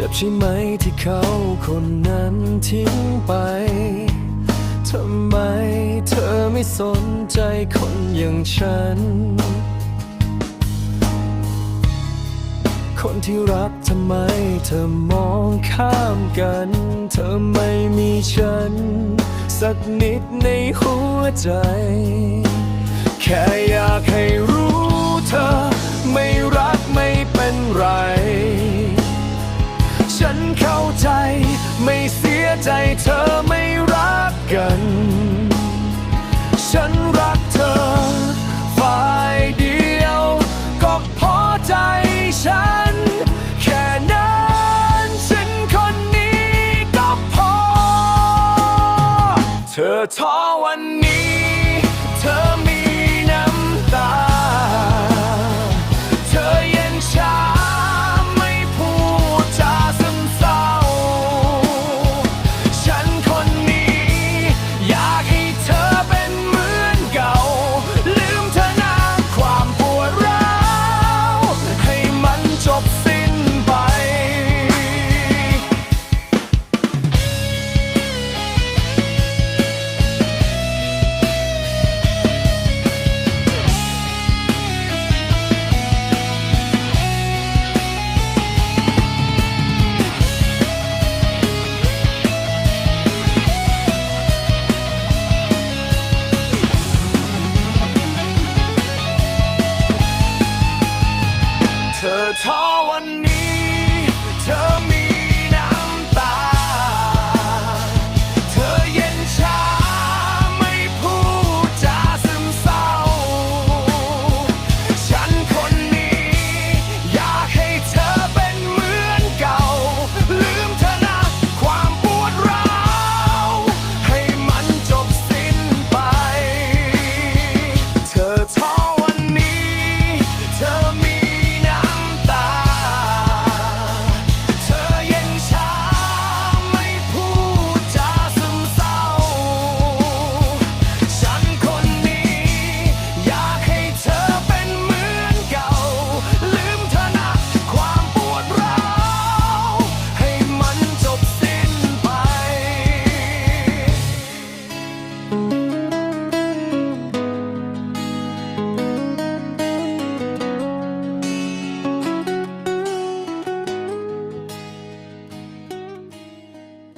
จ็บใช่ไหมที่เขาคนนั้นทิ้งไป ทำไมเธอไม่สนใจคนอย่างฉัน คนที่รักทำไมเธอมองข้ามกัน เธอไม่มีฉัน สักนิดในหัวใจ แค่อยากให้รู้ ใจไม่เสียใจเธอไม่รักกัน ฉันรักเธอ ฝ่ายเดียว ก็พอใจฉัน แค่นั้นฉันคนนี้ก็พอ เธอท้อวันนี้